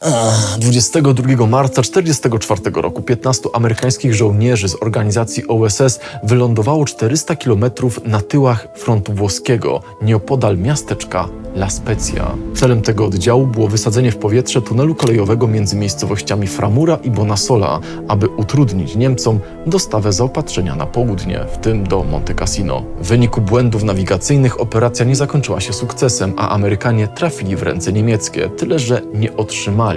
Ach, 22 marca 1944 roku 15 amerykańskich żołnierzy z organizacji OSS wylądowało 400 km na tyłach frontu włoskiego, nieopodal miasteczka La Spezia. Celem tego oddziału było wysadzenie w powietrze tunelu kolejowego między miejscowościami Framura i Bonassola, aby utrudnić Niemcom dostawę zaopatrzenia na południe, w tym do Monte Cassino. W wyniku błędów nawigacyjnych operacja nie zakończyła się sukcesem, a Amerykanie trafili w ręce niemieckie, tyle że nie otrzymali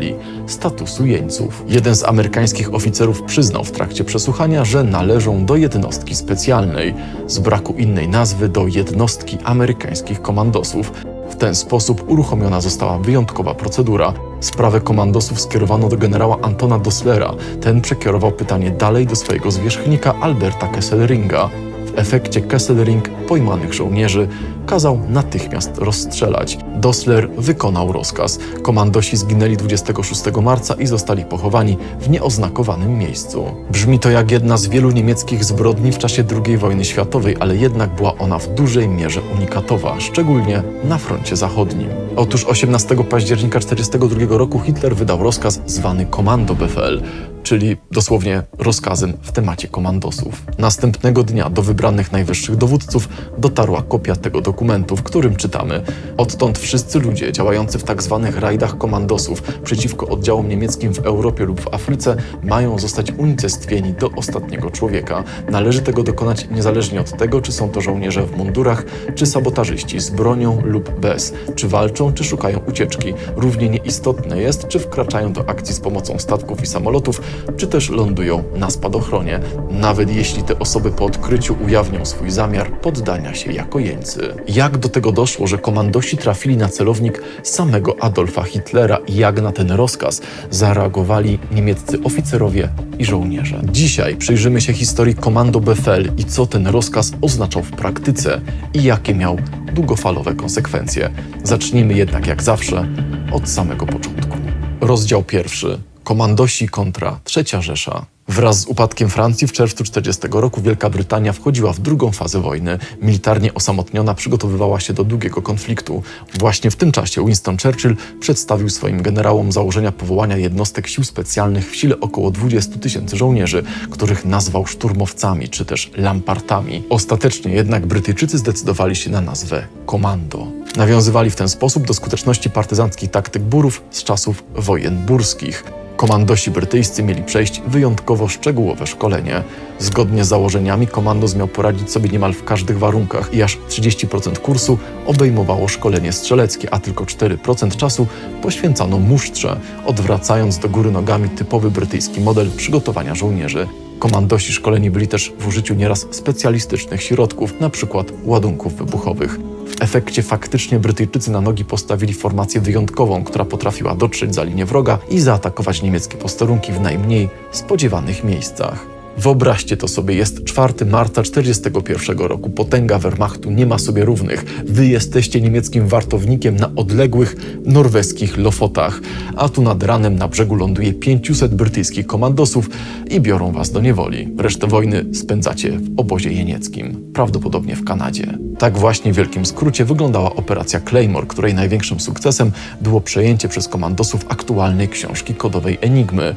statusu jeńców. Jeden z amerykańskich oficerów przyznał w trakcie przesłuchania, że należą do jednostki specjalnej, z braku innej nazwy do jednostki amerykańskich komandosów. W ten sposób uruchomiona została wyjątkowa procedura. Sprawę komandosów skierowano do generała Antona Doslera. Ten przekierował pytanie dalej do swojego zwierzchnika Alberta Kesselringa. W efekcie Kesselring pojmanych żołnierzy kazał natychmiast rozstrzelać. Dosler wykonał rozkaz. Komandosi zginęli 26 marca i zostali pochowani w nieoznakowanym miejscu. Brzmi to jak jedna z wielu niemieckich zbrodni w czasie II wojny światowej, ale jednak była ona w dużej mierze unikatowa, szczególnie na froncie zachodnim. Otóż 18 października 1942 roku Hitler wydał rozkaz zwany Kommandobefehl, czyli dosłownie rozkazem w temacie komandosów. Następnego dnia do wybranych najwyższych dowódców dotarła kopia tego dokumentu, w którym czytamy: Odtąd wszyscy ludzie działający w tak zwanych rajdach komandosów przeciwko oddziałom niemieckim w Europie lub w Afryce mają zostać unicestwieni do ostatniego człowieka. Należy tego dokonać niezależnie od tego, czy są to żołnierze w mundurach, czy sabotażyści z bronią lub bez, czy walczą, czy szukają ucieczki. Równie nieistotne jest, czy wkraczają do akcji z pomocą statków i samolotów, czy też lądują na spadochronie, nawet jeśli te osoby po odkryciu ujawnią swój zamiar poddania się jako jeńcy. Jak do tego doszło, że komandosi trafili na celownik samego Adolfa Hitlera i jak na ten rozkaz zareagowali niemieccy oficerowie i żołnierze? Dzisiaj przyjrzymy się historii Komando Befehl i co ten rozkaz oznaczał w praktyce i jakie miał długofalowe konsekwencje. Zacznijmy jednak jak zawsze od samego początku. Rozdział pierwszy. Komandosi kontra Trzecia Rzesza. Wraz z upadkiem Francji w czerwcu 40 roku Wielka Brytania wchodziła w drugą fazę wojny. Militarnie osamotniona przygotowywała się do długiego konfliktu. Właśnie w tym czasie Winston Churchill przedstawił swoim generałom założenia powołania jednostek sił specjalnych w sile około 20 tysięcy żołnierzy, których nazwał szturmowcami czy też lampartami. Ostatecznie jednak Brytyjczycy zdecydowali się na nazwę komando. Nawiązywali w ten sposób do skuteczności partyzanckich taktyk burów z czasów wojen burskich. Komandosi brytyjscy mieli przejść wyjątkowo szczegółowe szkolenie. Zgodnie z założeniami komandos miał poradzić sobie niemal w każdych warunkach i aż 30% kursu obejmowało szkolenie strzeleckie, a tylko 4% czasu poświęcano musztrze, odwracając do góry nogami typowy brytyjski model przygotowania żołnierzy. Komandosi szkoleni byli też w użyciu nieraz specjalistycznych środków, np. ładunków wybuchowych. W efekcie faktycznie Brytyjczycy na nogi postawili formację wyjątkową, która potrafiła dotrzeć za linię wroga i zaatakować niemieckie posterunki w najmniej spodziewanych miejscach. Wyobraźcie to sobie, jest 4 marca 1941 roku. Potęga Wehrmachtu nie ma sobie równych. Wy jesteście niemieckim wartownikiem na odległych norweskich Lofotach, a tu nad ranem na brzegu ląduje 500 brytyjskich komandosów i biorą was do niewoli. Resztę wojny spędzacie w obozie jenieckim, prawdopodobnie w Kanadzie. Tak właśnie w wielkim skrócie wyglądała operacja Claymore, której największym sukcesem było przejęcie przez komandosów aktualnej książki kodowej Enigmy.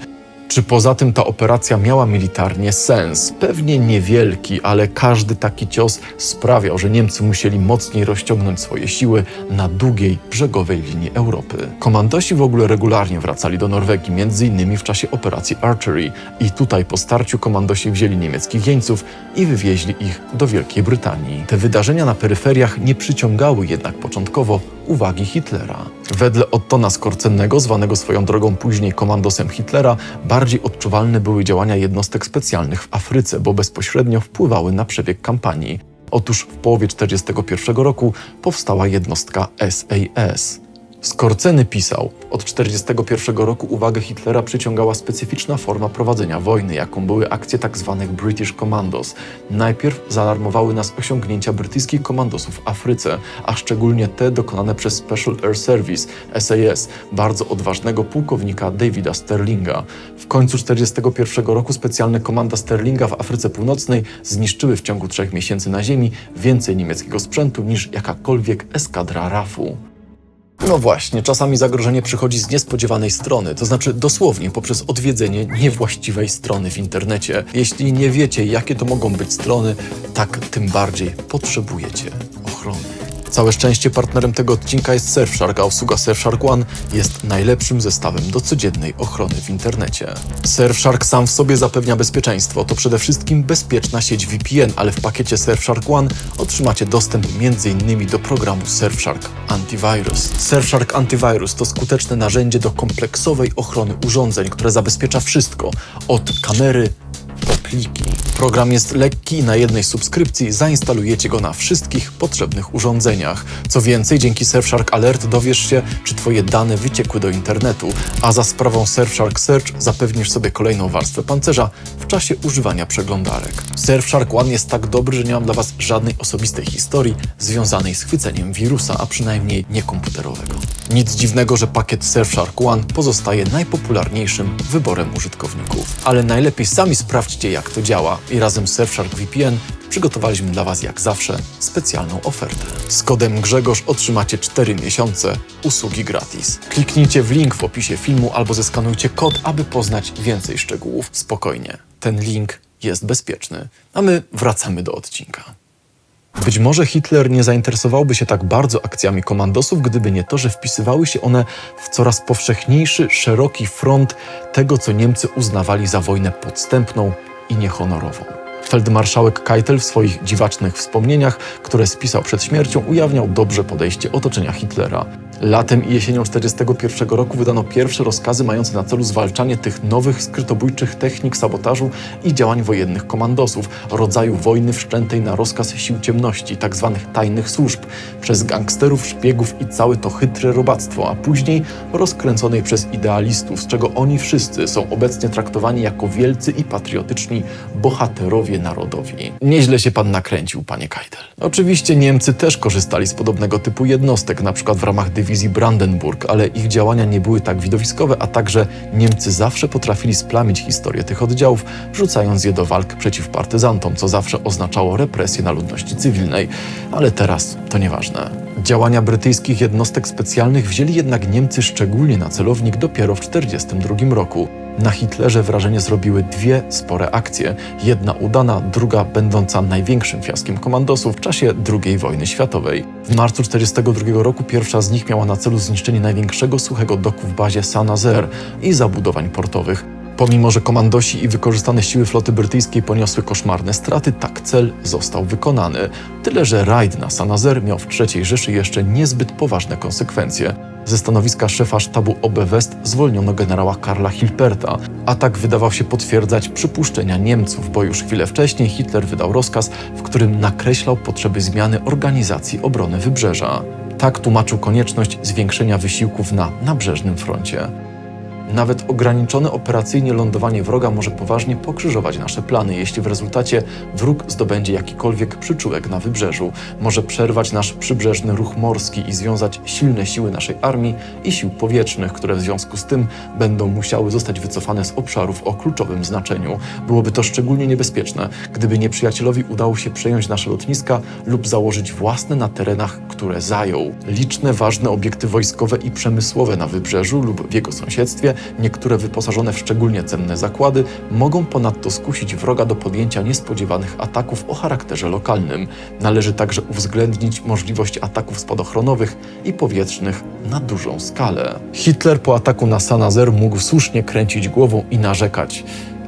Czy poza tym ta operacja miała militarnie sens? Pewnie niewielki, ale każdy taki cios sprawiał, że Niemcy musieli mocniej rozciągnąć swoje siły na długiej brzegowej linii Europy. Komandosi w ogóle regularnie wracali do Norwegii, między innymi w czasie operacji Archery i tutaj po starciu komandosi wzięli niemieckich jeńców i wywieźli ich do Wielkiej Brytanii. Te wydarzenia na peryferiach nie przyciągały jednak początkowo uwagi Hitlera. Wedle Ottona Skorcennego, zwanego swoją drogą później komandosem Hitlera, bardziej odczuwalne były działania jednostek specjalnych w Afryce, bo bezpośrednio wpływały na przebieg kampanii. Otóż w połowie 1941 roku powstała jednostka SAS. Skorceny pisał, od 1941 roku uwagę Hitlera przyciągała specyficzna forma prowadzenia wojny, jaką były akcje tzw. British Commandos. Najpierw zaalarmowały nas osiągnięcia brytyjskich komandosów w Afryce, a szczególnie te dokonane przez Special Air Service, SAS, bardzo odważnego pułkownika Davida Sterlinga. W końcu 1941 roku specjalne komanda Sterlinga w Afryce Północnej zniszczyły w ciągu trzech miesięcy na ziemi więcej niemieckiego sprzętu niż jakakolwiek eskadra RAF-u. No właśnie, czasami zagrożenie przychodzi z niespodziewanej strony, to znaczy dosłownie poprzez odwiedzenie niewłaściwej strony w internecie. Jeśli nie wiecie, jakie to mogą być strony, tak tym bardziej potrzebujecie ochrony. Całe szczęście partnerem tego odcinka jest Surfshark, a usługa Surfshark One jest najlepszym zestawem do codziennej ochrony w internecie. Surfshark sam w sobie zapewnia bezpieczeństwo. To przede wszystkim bezpieczna sieć VPN, ale w pakiecie Surfshark One otrzymacie dostęp m.in. do programu Surfshark Antivirus. Surfshark Antivirus to skuteczne narzędzie do kompleksowej ochrony urządzeń, które zabezpiecza wszystko od kamery po pliki. Program jest lekki na jednej subskrypcji zainstalujecie go na wszystkich potrzebnych urządzeniach. Co więcej, dzięki Surfshark Alert dowiesz się, czy Twoje dane wyciekły do internetu, a za sprawą Surfshark Search zapewnisz sobie kolejną warstwę pancerza w czasie używania przeglądarek. Surfshark One jest tak dobry, że nie mam dla Was żadnej osobistej historii związanej z chwyceniem wirusa, a przynajmniej nie komputerowego. Nic dziwnego, że pakiet Surfshark One pozostaje najpopularniejszym wyborem użytkowników. Ale najlepiej sami sprawdźcie, jak to działa i razem z Surfshark VPN przygotowaliśmy dla Was jak zawsze specjalną ofertę. Z kodem Grzegorz otrzymacie 4 miesiące usługi gratis. Kliknijcie w link w opisie filmu albo zeskanujcie kod, aby poznać więcej szczegółów. Spokojnie, ten link jest bezpieczny, a my wracamy do odcinka. Być może Hitler nie zainteresowałby się tak bardzo akcjami komandosów, gdyby nie to, że wpisywały się one w coraz powszechniejszy, szeroki front tego, co Niemcy uznawali za wojnę podstępną i niehonorową. Feldmarszałek Keitel w swoich dziwacznych wspomnieniach, które spisał przed śmiercią, ujawniał dobrze podejście otoczenia Hitlera. Latem i jesienią 1941 roku wydano pierwsze rozkazy mające na celu zwalczanie tych nowych, skrytobójczych technik sabotażu i działań wojennych komandosów, rodzaju wojny wszczętej na rozkaz sił ciemności, tzw. Tak tajnych służb, przez gangsterów, szpiegów i całe to chytre robactwo, a później rozkręconej przez idealistów, z czego oni wszyscy są obecnie traktowani jako wielcy i patriotyczni bohaterowie narodowi. Nieźle się pan nakręcił, panie Keitel. Oczywiście Niemcy też korzystali z podobnego typu jednostek, na przykład w ramach dywizji Brandenburg, ale ich działania nie były tak widowiskowe, a także Niemcy zawsze potrafili splamić historię tych oddziałów, wrzucając je do walk przeciw partyzantom, co zawsze oznaczało represję na ludności cywilnej. Ale teraz to nieważne. Działania brytyjskich jednostek specjalnych wzięli jednak Niemcy szczególnie na celownik dopiero w 1942 roku. Na Hitlerze wrażenie zrobiły dwie spore akcje. Jedna udana, druga będąca największym fiaskiem komandosów w czasie II wojny światowej. W marcu 1942 roku pierwsza z nich miała na celu zniszczenie największego suchego doku w bazie Saint-Nazaire i zabudowań portowych. Pomimo, że komandosi i wykorzystane siły floty brytyjskiej poniosły koszmarne straty, tak cel został wykonany. Tyle, że rajd na Saint-Nazaire miał w III Rzeszy jeszcze niezbyt poważne konsekwencje. Ze stanowiska szefa sztabu OB West zwolniono generała Karla Hilperta. Atak wydawał się potwierdzać przypuszczenia Niemców, bo już chwilę wcześniej Hitler wydał rozkaz, w którym nakreślał potrzeby zmiany organizacji obrony wybrzeża. Tak tłumaczył konieczność zwiększenia wysiłków na nabrzeżnym froncie. Nawet ograniczone operacyjnie lądowanie wroga może poważnie pokrzyżować nasze plany, jeśli w rezultacie wróg zdobędzie jakikolwiek przyczółek na wybrzeżu. Może przerwać nasz przybrzeżny ruch morski i związać silne siły naszej armii i sił powietrznych, które w związku z tym będą musiały zostać wycofane z obszarów o kluczowym znaczeniu. Byłoby to szczególnie niebezpieczne, gdyby nieprzyjacielowi udało się przejąć nasze lotniska lub założyć własne na terenach, które zajął. Liczne ważne obiekty wojskowe i przemysłowe na wybrzeżu lub w jego sąsiedztwie niektóre wyposażone w szczególnie cenne zakłady, mogą ponadto skusić wroga do podjęcia niespodziewanych ataków o charakterze lokalnym. Należy także uwzględnić możliwość ataków spadochronowych i powietrznych na dużą skalę. Hitler po ataku na Sanazer mógł słusznie kręcić głową i narzekać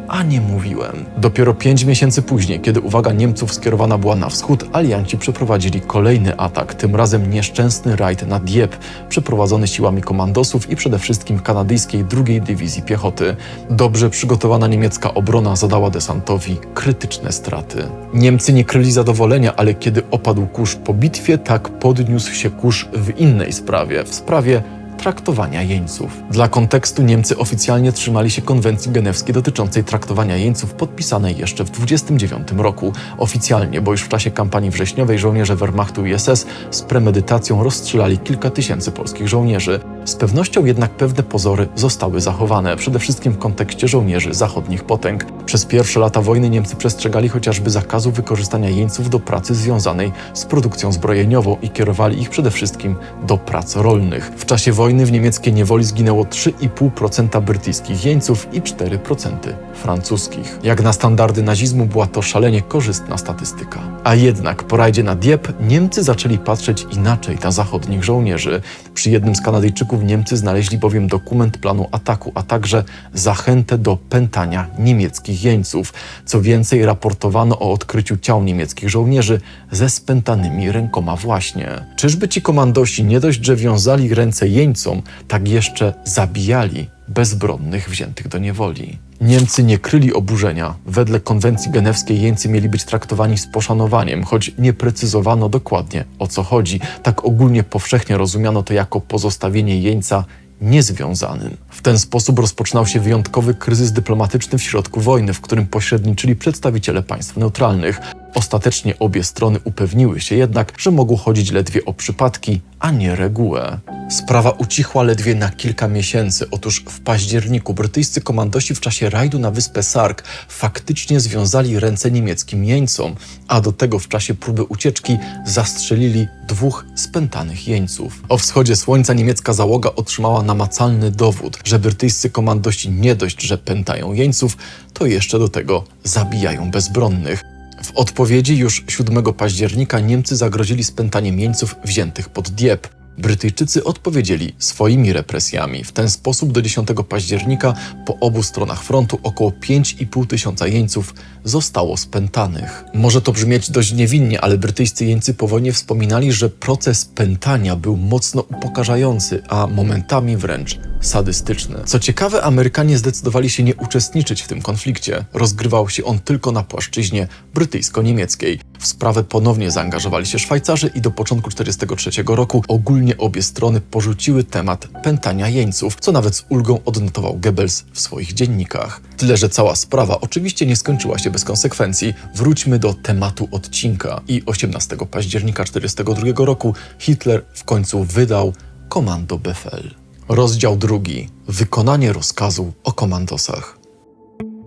a nie mówiłem. Dopiero pięć miesięcy później, kiedy uwaga Niemców skierowana była na wschód, alianci przeprowadzili kolejny atak, tym razem nieszczęsny rajd na Dieppe, przeprowadzony siłami komandosów i przede wszystkim kanadyjskiej II Dywizji Piechoty. Dobrze przygotowana niemiecka obrona zadała desantowi krytyczne straty. Niemcy nie kryli zadowolenia, ale kiedy opadł kurz po bitwie, tak podniósł się kurz w innej sprawie, w sprawie traktowania jeńców. Dla kontekstu Niemcy oficjalnie trzymali się konwencji genewskiej dotyczącej traktowania jeńców podpisanej jeszcze w 1929 roku. Oficjalnie, bo już w czasie kampanii wrześniowej żołnierze Wehrmachtu i SS z premedytacją rozstrzelali kilka tysięcy polskich żołnierzy. Z pewnością jednak pewne pozory zostały zachowane, przede wszystkim w kontekście żołnierzy zachodnich potęg. Przez pierwsze lata wojny Niemcy przestrzegali chociażby zakazu wykorzystania jeńców do pracy związanej z produkcją zbrojeniową i kierowali ich przede wszystkim do prac rolnych. W czasie wojny w niemieckiej niewoli zginęło 3,5% brytyjskich jeńców i 4% francuskich. Jak na standardy nazizmu była to szalenie korzystna statystyka. A jednak po rajdzie na Dieppe Niemcy zaczęli patrzeć inaczej na zachodnich żołnierzy. Przy jednym z Kanadyjczyków Niemcy znaleźli bowiem dokument planu ataku, a także zachętę do pętania niemieckich jeńców. Co więcej, raportowano o odkryciu ciał niemieckich żołnierzy ze spętanymi rękoma właśnie. Czyżby ci komandosi nie dość, że wiązali ręce jeńcom, tak jeszcze zabijali bezbronnych wziętych do niewoli. Niemcy nie kryli oburzenia. Wedle konwencji genewskiej jeńcy mieli być traktowani z poszanowaniem, choć nie precyzowano dokładnie o co chodzi. Tak ogólnie powszechnie rozumiano to jako pozostawienie jeńca niezwiązanym. W ten sposób rozpoczynał się wyjątkowy kryzys dyplomatyczny w środku wojny, w którym pośredniczyli przedstawiciele państw neutralnych. Ostatecznie obie strony upewniły się jednak, że mogło chodzić ledwie o przypadki, a nie regułę. Sprawa ucichła ledwie na kilka miesięcy. Otóż w październiku brytyjscy komandosi w czasie rajdu na wyspę Sark faktycznie związali ręce niemieckim jeńcom, a do tego w czasie próby ucieczki zastrzelili dwóch spętanych jeńców. O wschodzie słońca niemiecka załoga otrzymała namacalny dowód, że brytyjscy komandosi nie dość, że pętają jeńców, to jeszcze do tego zabijają bezbronnych. W odpowiedzi już 7 października Niemcy zagrozili spętaniem jeńców wziętych pod Dieppe. Brytyjczycy odpowiedzieli swoimi represjami. W ten sposób do 10 października po obu stronach frontu około 5,5 tysiąca jeńców zostało spętanych. Może to brzmieć dość niewinnie, ale brytyjscy jeńcy po wojnie wspominali, że proces pętania był mocno upokarzający, a momentami wręcz sadystyczny. Co ciekawe, Amerykanie zdecydowali się nie uczestniczyć w tym konflikcie. Rozgrywał się on tylko na płaszczyźnie brytyjsko-niemieckiej. W sprawę ponownie zaangażowali się Szwajcarzy i do początku 1943 roku ogólnie obie strony porzuciły temat pętania jeńców, co nawet z ulgą odnotował Goebbels w swoich dziennikach. Tyle, że cała sprawa oczywiście nie skończyła się bez konsekwencji. Wróćmy do tematu odcinka i 18 października 1942 roku Hitler w końcu wydał Komando Befehl. Rozdział drugi. Wykonanie rozkazu o komandosach.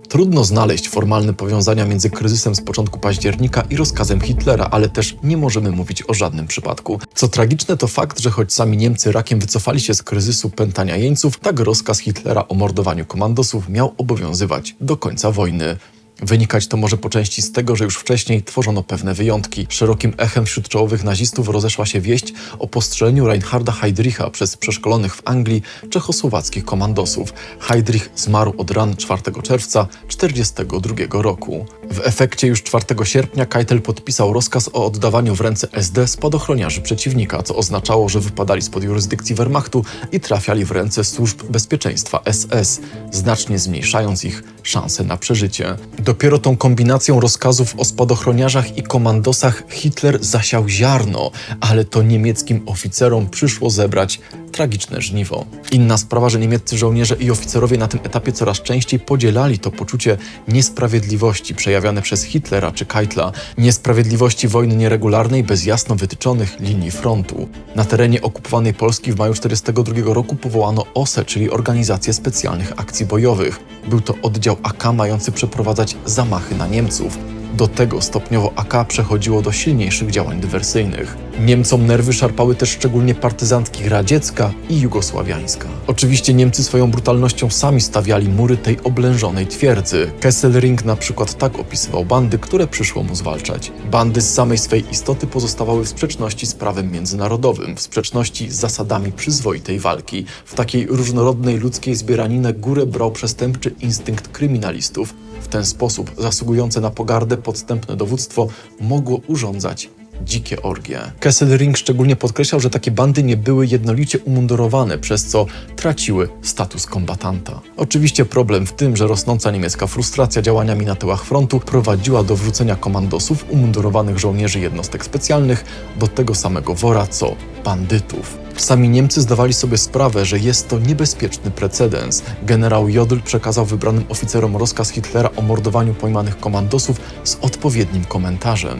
Trudno znaleźć formalne powiązania między kryzysem z początku października i rozkazem Hitlera, ale też nie możemy mówić o żadnym przypadku. Co tragiczne to fakt, że choć sami Niemcy rakiem wycofali się z kryzysu pętania jeńców, tak rozkaz Hitlera o mordowaniu komandosów miał obowiązywać do końca wojny. Wynikać to może po części z tego, że już wcześniej tworzono pewne wyjątki. Szerokim echem wśród czołowych nazistów rozeszła się wieść o postrzeleniu Reinharda Heydricha przez przeszkolonych w Anglii czechosłowackich komandosów. Heydrich zmarł od ran 4 czerwca 1942 roku. W efekcie już 4 sierpnia Keitel podpisał rozkaz o oddawaniu w ręce SD spadochroniarzy przeciwnika, co oznaczało, że wypadali spod jurysdykcji Wehrmachtu i trafiali w ręce służb bezpieczeństwa SS, znacznie zmniejszając ich szanse na przeżycie. Dopiero tą kombinacją rozkazów o spadochroniarzach i komandosach Hitler zasiał ziarno, ale to niemieckim oficerom przyszło zebrać tragiczne żniwo. Inna sprawa, że niemieccy żołnierze i oficerowie na tym etapie coraz częściej podzielali to poczucie niesprawiedliwości przejawiane przez Hitlera czy Keitla, niesprawiedliwości wojny nieregularnej bez jasno wytyczonych linii frontu. Na terenie okupowanej Polski w maju 1942 roku powołano OSE, czyli Organizację Specjalnych Akcji Bojowych. Był to oddział AK mający przeprowadzać zamachy na Niemców. Do tego stopniowo AK przechodziło do silniejszych działań dywersyjnych. Niemcom nerwy szarpały też szczególnie partyzantki radziecka i jugosławiańska. Oczywiście Niemcy swoją brutalnością sami stawiali mury tej oblężonej twierdzy. Kesselring na przykład tak opisywał bandy, które przyszło mu zwalczać. Bandy z samej swej istoty pozostawały w sprzeczności z prawem międzynarodowym, w sprzeczności z zasadami przyzwoitej walki. W takiej różnorodnej ludzkiej zbieraninę górę brał przestępczy instynkt kryminalistów, w ten sposób zasługujące na pogardę podstępne dowództwo mogło urządzać dzikie orgie. Kesselring szczególnie podkreślał, że takie bandy nie były jednolicie umundurowane, przez co traciły status kombatanta. Oczywiście problem w tym, że rosnąca niemiecka frustracja działaniami na tyłach frontu prowadziła do wrzucenia komandosów umundurowanych żołnierzy jednostek specjalnych do tego samego wora co bandytów. Sami Niemcy zdawali sobie sprawę, że jest to niebezpieczny precedens. Generał Jodl przekazał wybranym oficerom rozkaz Hitlera o mordowaniu pojmanych komandosów z odpowiednim komentarzem.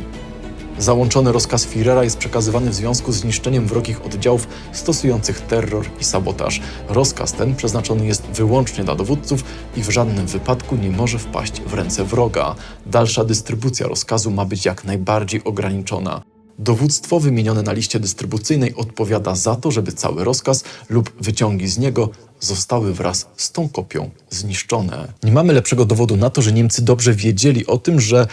Załączony rozkaz Führera jest przekazywany w związku z niszczeniem wrogich oddziałów stosujących terror i sabotaż. Rozkaz ten przeznaczony jest wyłącznie dla dowódców i w żadnym wypadku nie może wpaść w ręce wroga. Dalsza dystrybucja rozkazu ma być jak najbardziej ograniczona. Dowództwo wymienione na liście dystrybucyjnej odpowiada za to, żeby cały rozkaz lub wyciągi z niego zostały wraz z tą kopią zniszczone. Nie mamy lepszego dowodu na to, że Niemcy dobrze wiedzieli o tym, że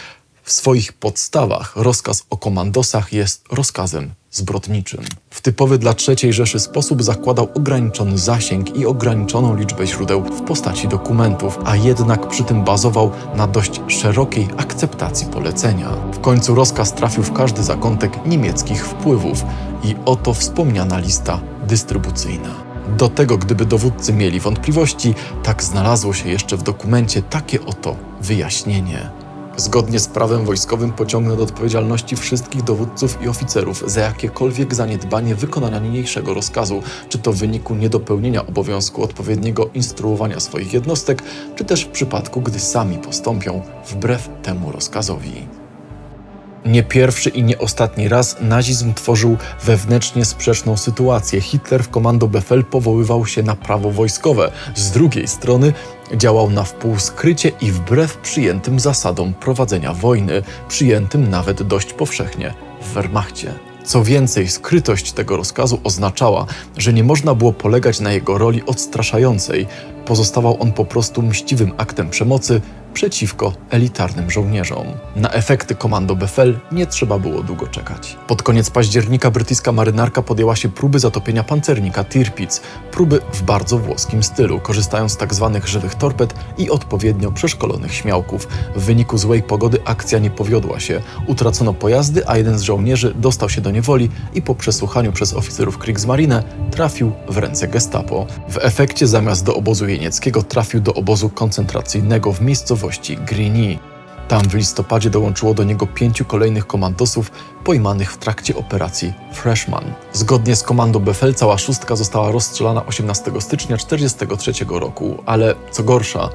w swoich podstawach rozkaz o komandosach jest rozkazem zbrodniczym. W typowy dla III Rzeszy sposób zakładał ograniczony zasięg i ograniczoną liczbę źródeł w postaci dokumentów, a jednak przy tym bazował na dość szerokiej akceptacji polecenia. W końcu rozkaz trafił w każdy zakątek niemieckich wpływów i oto wspomniana lista dystrybucyjna. Do tego, gdyby dowódcy mieli wątpliwości, tak znalazło się jeszcze w dokumencie takie oto wyjaśnienie. Zgodnie z prawem wojskowym pociągnę do odpowiedzialności wszystkich dowódców i oficerów za jakiekolwiek zaniedbanie wykonania niniejszego rozkazu, czy to w wyniku niedopełnienia obowiązku odpowiedniego instruowania swoich jednostek, czy też w przypadku, gdy sami postąpią wbrew temu rozkazowi. Nie pierwszy i nie ostatni raz nazizm tworzył wewnętrznie sprzeczną sytuację. Hitler w komando Befehl powoływał się na prawo wojskowe. Z drugiej strony działał na wpół skrycie i wbrew przyjętym zasadom prowadzenia wojny, przyjętym nawet dość powszechnie w Wehrmachcie. Co więcej, skrytość tego rozkazu oznaczała, że nie można było polegać na jego roli odstraszającej. Pozostawał on po prostu mściwym aktem przemocy, przeciwko elitarnym żołnierzom. Na efekty komando Befel nie trzeba było długo czekać. Pod koniec października brytyjska marynarka podjęła się próby zatopienia pancernika Tirpitz, próby w bardzo włoskim stylu, korzystając z tzw. Tak żywych torped i odpowiednio przeszkolonych śmiałków. W wyniku złej pogody akcja nie powiodła się. Utracono pojazdy, a jeden z żołnierzy dostał się do niewoli i po przesłuchaniu przez oficerów Kriegsmarine trafił w ręce gestapo. W efekcie zamiast do obozu jenieckiego trafił do obozu koncentracyjnego w miejscowości miejscowości Grigny. Tam w listopadzie dołączyło do niego pięciu kolejnych komandosów pojmanych w trakcie operacji Freshman. Zgodnie z komandą Befel cała szóstka została rozstrzelana 18 stycznia 1943 roku, ale co gorsza,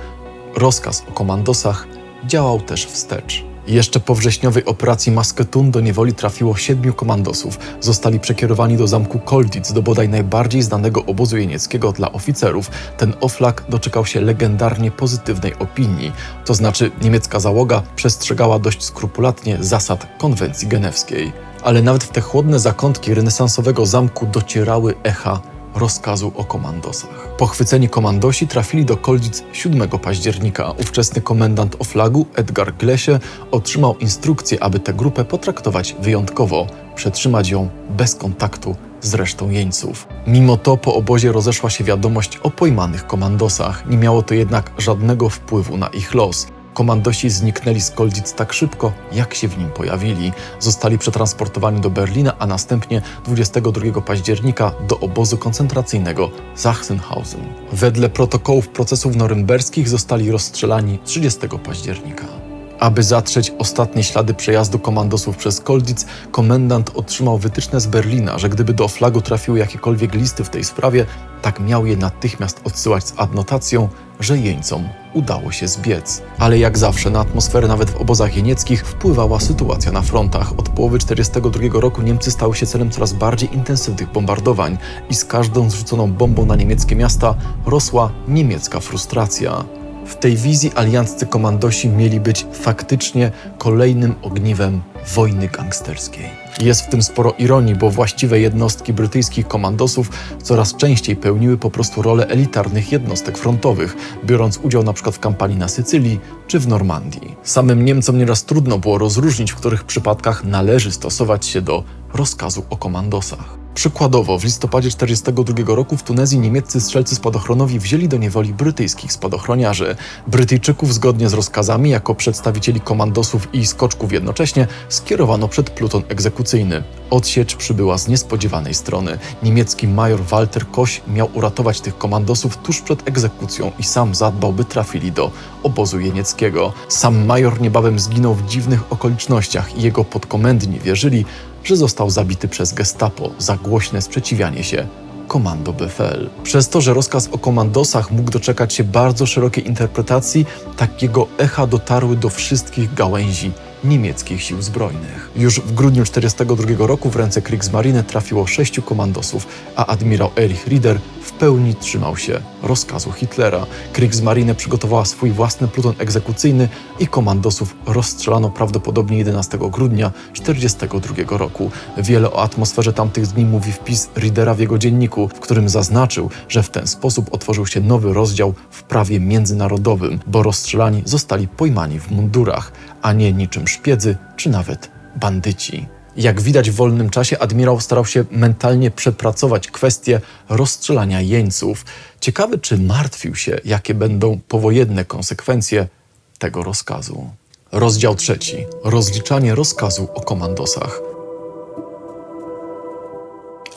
rozkaz o komandosach działał też wstecz. Jeszcze po wrześniowej operacji Masketun do niewoli trafiło siedmiu komandosów. Zostali przekierowani do zamku Kolditz, do bodaj najbardziej znanego obozu jenieckiego dla oficerów. Ten oflak doczekał się legendarnie pozytywnej opinii, to znaczy niemiecka załoga przestrzegała dość skrupulatnie zasad konwencji genewskiej. Ale nawet w te chłodne zakątki renesansowego zamku docierały echa rozkazu o komandosach. Pochwyceni komandosi trafili do Koldzic 7 października. Ówczesny komendant Oflagu, Edgar Glesie, otrzymał instrukcję, aby tę grupę potraktować wyjątkowo, przetrzymać ją bez kontaktu z resztą jeńców. Mimo to po obozie rozeszła się wiadomość o pojmanych komandosach. Nie miało to jednak żadnego wpływu na ich los. Komandosi zniknęli z Koldzic tak szybko, jak się w nim pojawili. Zostali przetransportowani do Berlina, a następnie 22 października do obozu koncentracyjnego Sachsenhausen. Wedle protokołów procesów norymberskich zostali rozstrzelani 30 października. Aby zatrzeć ostatnie ślady przejazdu komandosów przez Kolditz, komendant otrzymał wytyczne z Berlina, że gdyby do flagu trafiły jakiekolwiek listy w tej sprawie, tak miał je natychmiast odsyłać z adnotacją, że jeńcom udało się zbiec. Ale jak zawsze na atmosferę nawet w obozach jenieckich wpływała sytuacja na frontach. Od połowy 1942 roku Niemcy stały się celem coraz bardziej intensywnych bombardowań i z każdą zrzuconą bombą na niemieckie miasta rosła niemiecka frustracja. W tej wizji alianccy komandosi mieli być faktycznie kolejnym ogniwem wojny gangsterskiej. Jest w tym sporo ironii, bo właściwe jednostki brytyjskich komandosów coraz częściej pełniły po prostu rolę elitarnych jednostek frontowych, biorąc udział np. w kampanii na Sycylii czy w Normandii. Samym Niemcom nieraz trudno było rozróżnić, w których przypadkach należy stosować się do rozkazu o komandosach. Przykładowo, w listopadzie 1942 roku w Tunezji niemieccy strzelcy spadochronowi wzięli do niewoli brytyjskich spadochroniarzy. Brytyjczyków zgodnie z rozkazami, jako przedstawicieli komandosów i skoczków jednocześnie, skierowano przed pluton egzekucyjny. Odsiecz przybyła z niespodziewanej strony. Niemiecki major Walter Koś miał uratować tych komandosów tuż przed egzekucją i sam zadbał, by trafili do obozu jenieckiego. Sam major niebawem zginął w dziwnych okolicznościach i jego podkomendni wierzyli, że został zabity przez gestapo za głośne sprzeciwianie się komando Befel. Przez to, że rozkaz o komandosach mógł doczekać się bardzo szerokiej interpretacji, takiego echa dotarły do wszystkich gałęzi niemieckich sił zbrojnych. Już w grudniu 1942 roku w ręce Kriegsmarine trafiło sześciu komandosów, a admirał Erich Rieder w pełni trzymał się rozkazu Hitlera. Kriegsmarine przygotowała swój własny pluton egzekucyjny i komandosów rozstrzelano prawdopodobnie 11 grudnia 1942 roku. Wiele o atmosferze tamtych dni mówi wpis Riedera w jego dzienniku, w którym zaznaczył, że w ten sposób otworzył się nowy rozdział w prawie międzynarodowym, bo rozstrzelani zostali pojmani w mundurach, a nie niczym szpiedzy czy nawet bandyci. Jak widać w wolnym czasie, admirał starał się mentalnie przepracować kwestię rozstrzelania jeńców. Ciekawy, czy martwił się, jakie będą powojenne konsekwencje tego rozkazu. Rozdział trzeci. Rozliczanie rozkazu o komandosach.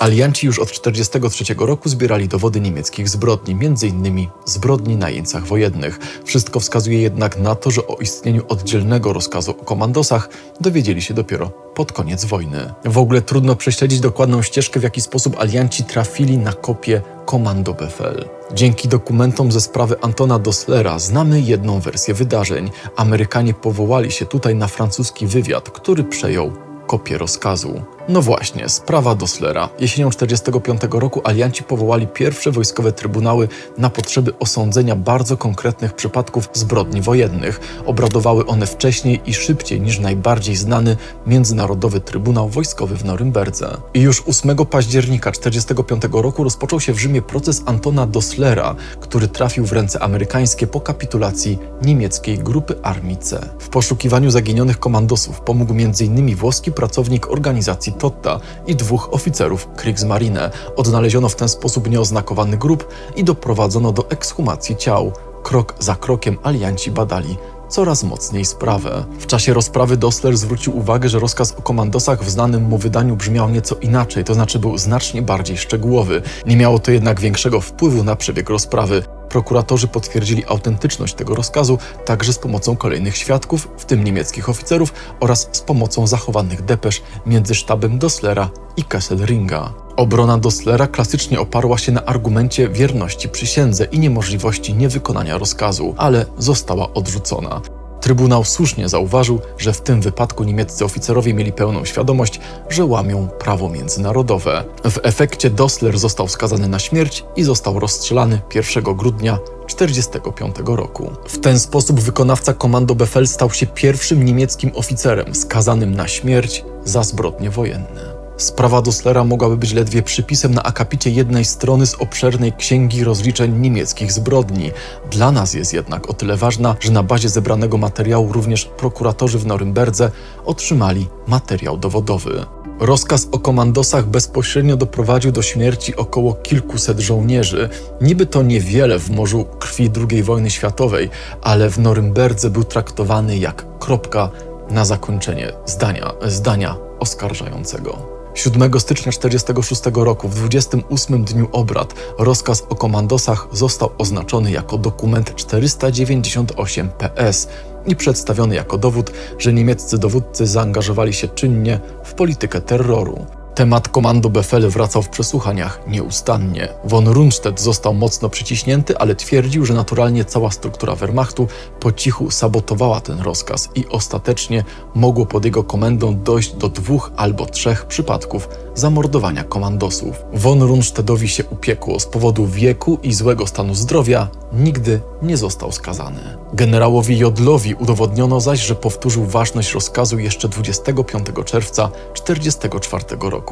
Alianci już od 1943 roku zbierali dowody niemieckich zbrodni, m.in. zbrodni na jeńcach wojennych. Wszystko wskazuje jednak na to, że o istnieniu oddzielnego rozkazu o komandosach dowiedzieli się dopiero pod koniec wojny. W ogóle trudno prześledzić dokładną ścieżkę, w jaki sposób alianci trafili na kopię Komando Befehl. Dzięki dokumentom ze sprawy Antona Doslera znamy jedną wersję wydarzeń. Amerykanie powołali się tutaj na francuski wywiad, który przejął kopię rozkazu. No właśnie, sprawa Doslera. Jesienią 1945 roku alianci powołali pierwsze wojskowe trybunały na potrzeby osądzenia bardzo konkretnych przypadków zbrodni wojennych. Obradowały one wcześniej i szybciej niż najbardziej znany Międzynarodowy Trybunał Wojskowy w Norymberdze. I już 8 października 1945 roku rozpoczął się w Rzymie proces Antona Doslera, który trafił w ręce amerykańskie po kapitulacji niemieckiej grupy Armii C. W poszukiwaniu zaginionych komandosów pomógł m.in. włoski pracownik organizacji Totta i dwóch oficerów Kriegsmarine. Odnaleziono w ten sposób nieoznakowany grób i doprowadzono do ekshumacji ciał. Krok za krokiem alianci badali coraz mocniej sprawę. W czasie rozprawy Dossler zwrócił uwagę, że rozkaz o komandosach w znanym mu wydaniu brzmiał nieco inaczej, to znaczy był znacznie bardziej szczegółowy. Nie miało to jednak większego wpływu na przebieg rozprawy. Prokuratorzy potwierdzili autentyczność tego rozkazu także z pomocą kolejnych świadków, w tym niemieckich oficerów, oraz z pomocą zachowanych depesz między sztabem Dosslera i Kesselringa. Obrona Dosslera klasycznie oparła się na argumencie wierności przysiędze i niemożliwości niewykonania rozkazu, ale została odrzucona. Trybunał słusznie zauważył, że w tym wypadku niemieccy oficerowie mieli pełną świadomość, że łamią prawo międzynarodowe. W efekcie Dossler został skazany na śmierć i został rozstrzelany 1 grudnia 1945 roku. W ten sposób wykonawca komando Befehl stał się pierwszym niemieckim oficerem skazanym na śmierć za zbrodnie wojenne. Sprawa Doslera mogłaby być ledwie przypisem na akapicie jednej strony z obszernej księgi rozliczeń niemieckich zbrodni. Dla nas jest jednak o tyle ważna, że na bazie zebranego materiału również prokuratorzy w Norymberdze otrzymali materiał dowodowy. Rozkaz o komandosach bezpośrednio doprowadził do śmierci około kilkuset żołnierzy. Niby to niewiele w morzu krwi II wojny światowej, ale w Norymberdze był traktowany jak kropka na zakończenie zdania, zdania oskarżającego. 7 stycznia 1946 roku, w 28 dniu obrad, rozkaz o komandosach został oznaczony jako dokument 498 PS i przedstawiony jako dowód, że niemieccy dowódcy zaangażowali się czynnie w politykę terroru. Temat komando Befehl wracał w przesłuchaniach nieustannie. Von Rundstedt został mocno przyciśnięty, ale twierdził, że naturalnie cała struktura Wehrmachtu po cichu sabotowała ten rozkaz i ostatecznie mogło pod jego komendą dojść do dwóch albo trzech przypadków zamordowania komandosów. Von Rundstedtowi się upiekło z powodu wieku i złego stanu zdrowia, nigdy nie został skazany. Generałowi Jodlowi udowodniono zaś, że powtórzył ważność rozkazu jeszcze 25 czerwca 1944 roku.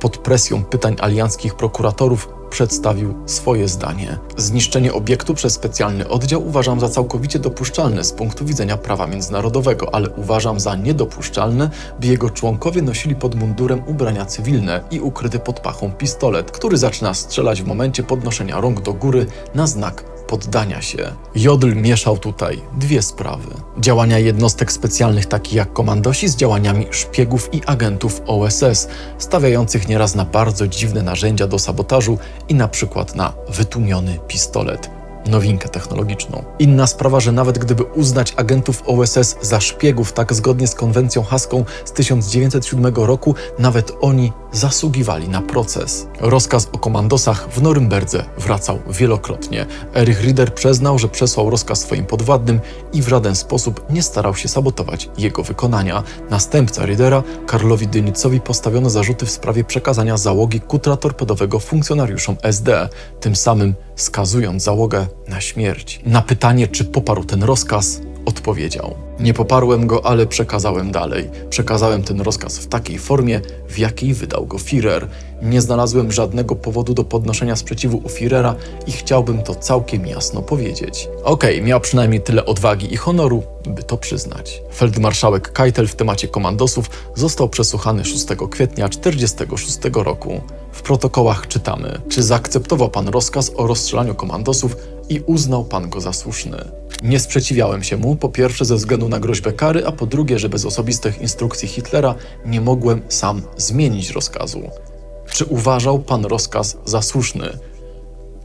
Pod presją pytań alianckich prokuratorów przedstawił swoje zdanie. Zniszczenie obiektu przez specjalny oddział uważam za całkowicie dopuszczalne z punktu widzenia prawa międzynarodowego, ale uważam za niedopuszczalne, by jego członkowie nosili pod mundurem ubrania cywilne i ukryty pod pachą pistolet, który zaczyna strzelać w momencie podnoszenia rąk do góry na znak poddania się. Jodl mieszał tutaj dwie sprawy. Działania jednostek specjalnych takich jak komandosi z działaniami szpiegów i agentów OSS, stawiających nieraz na bardzo dziwne narzędzia do sabotażu i na przykład na wytłumiony pistolet nowinkę technologiczną. Inna sprawa, że nawet gdyby uznać agentów OSS za szpiegów, tak zgodnie z konwencją haską z 1907 roku, nawet oni zasługiwali na proces. Rozkaz o komandosach w Norymberdze wracał wielokrotnie. Erich Rieder przyznał, że przesłał rozkaz swoim podwładnym i w żaden sposób nie starał się sabotować jego wykonania. Następca Riedera, Karlowi Dynicowi, postawiono zarzuty w sprawie przekazania załogi kutra torpedowego funkcjonariuszom SD, tym samym skazując załogę na śmierć. Na pytanie, czy poparł ten rozkaz, odpowiedział: Nie poparłem go, ale przekazałem dalej. Przekazałem ten rozkaz w takiej formie, w jakiej wydał go Führer. Nie znalazłem żadnego powodu do podnoszenia sprzeciwu u Führera i chciałbym to całkiem jasno powiedzieć. Okej, miał przynajmniej tyle odwagi i honoru, by to przyznać. Feldmarszałek Keitel w temacie komandosów został przesłuchany 6 kwietnia 1946 roku. W protokołach czytamy, czy zaakceptował pan rozkaz o rozstrzelaniu komandosów i uznał pan go za słuszny. Nie sprzeciwiałem się mu, po pierwsze ze względu na groźbę kary, a po drugie, że bez osobistych instrukcji Hitlera nie mogłem sam zmienić rozkazu. Czy uważał pan rozkaz za słuszny?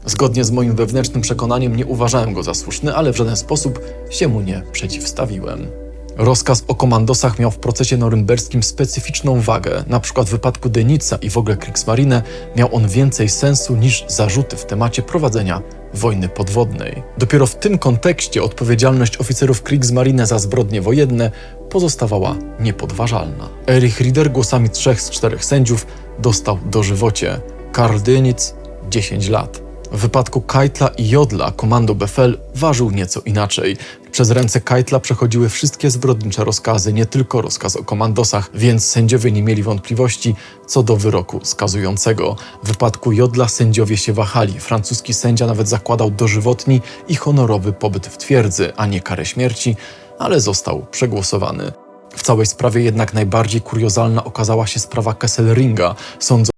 Zgodnie z moim wewnętrznym przekonaniem nie uważałem go za słuszny, ale w żaden sposób się mu nie przeciwstawiłem. Rozkaz o komandosach miał w procesie norymberskim specyficzną wagę. Na przykład w wypadku Denica i w ogóle Kriegsmarine miał on więcej sensu niż zarzuty w temacie prowadzenia wojny podwodnej. Dopiero w tym kontekście odpowiedzialność oficerów Kriegsmarine za zbrodnie wojenne pozostawała niepodważalna. Erich Rieder głosami trzech z czterech sędziów dostał dożywocie. Karl Dönitz 10 lat. W wypadku Keitla i Jodla komando Befehl ważył nieco inaczej. Przez ręce Keitla przechodziły wszystkie zbrodnicze rozkazy, nie tylko rozkaz o komandosach, więc sędziowie nie mieli wątpliwości co do wyroku skazującego. W wypadku Jodla sędziowie się wahali. Francuski sędzia nawet zakładał dożywotni i honorowy pobyt w twierdzy, a nie karę śmierci, ale został przegłosowany. W całej sprawie jednak najbardziej kuriozalna okazała się sprawa Kesselringa. Sądzono